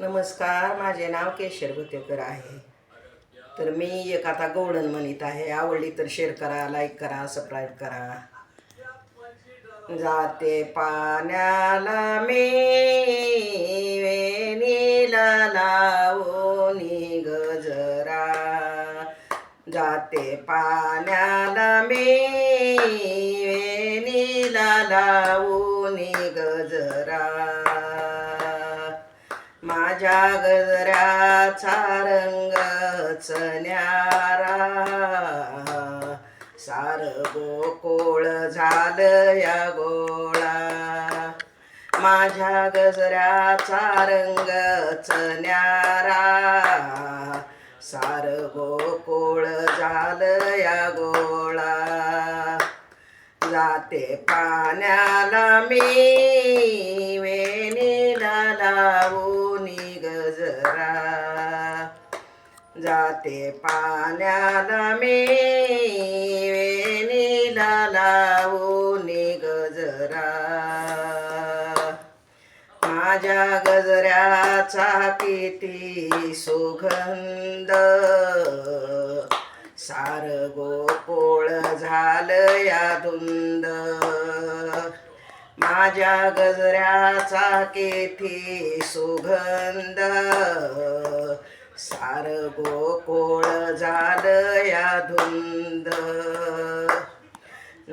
नमस्कार माझे नाव केशर भुतेकर आहे. तर मी एक आता गवळण म्हणत आहे. आवडली तर शेअर करा लाईक करा सबस्क्राईब करा. जाते पाण्याला मी वेणीला लावूनी गजरा जाते पाण्याला मी वेणीला लावूनी गजरा माझ्या गजऱ्याचा रंग न्यारा सार गोकोळ झालं या गोळा. माझ्या गजऱ्याचा रंग न्यारा सार गोकोळ झालं या गोळा. जाते पाण्याला मी वेणीला लावू. जरा जाते पाण्याला मी. वेणीला लावून गजरा माझ्या गजऱ्याचा किती सुगंध. सार गोपोळ झालं या धुंद. माझ्या गजऱ्याचा किती सुगंध. सार गोकोळ झालं या धुंद.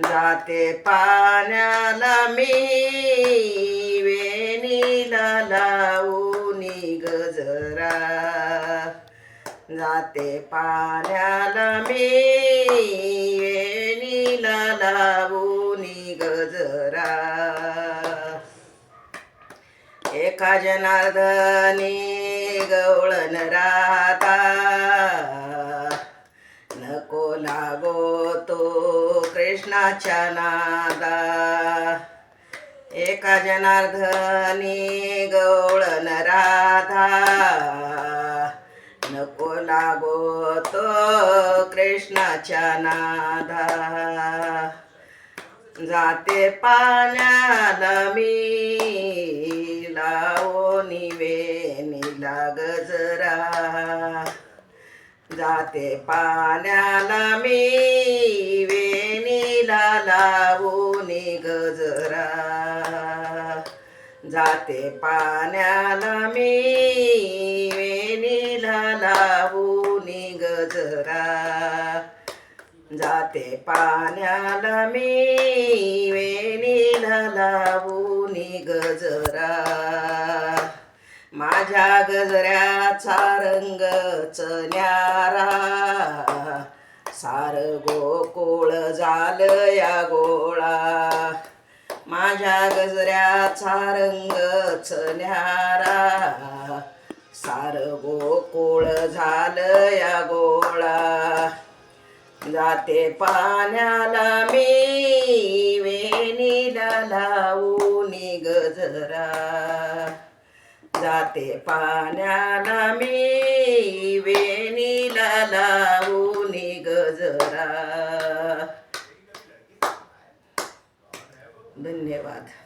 जाते पाण्याला मी वेणीला लावूनी गजरा. जाते पाण्याला मी एका जनार्दनी गवळण राधा नको लागो तो कृष्णाच्या नादा. एका जनार्दनी गवळण राधा नको लागो तो कृष्णाच्या नादा. जाते पाण्याला मी. लावोनी वेणीला गजरा जाते पाण्याला मी वेणीला लावूनी गजरा जाते पाण्याला मी वेणीला लावूनी गजरा जाते पाण्याला मी माझ्या गजऱ्याचा रंग न्यारा सार गोकुळ झालं या गोळा. माझ्या गजऱ्याचा रंग न्यारा सार गोकुळ झालं या गोळा. जाते पाण्याला मी वेणीला लावूनी गजरा जाते. पाण्याला मी वेणीला लावून गजरा धन्यवाद.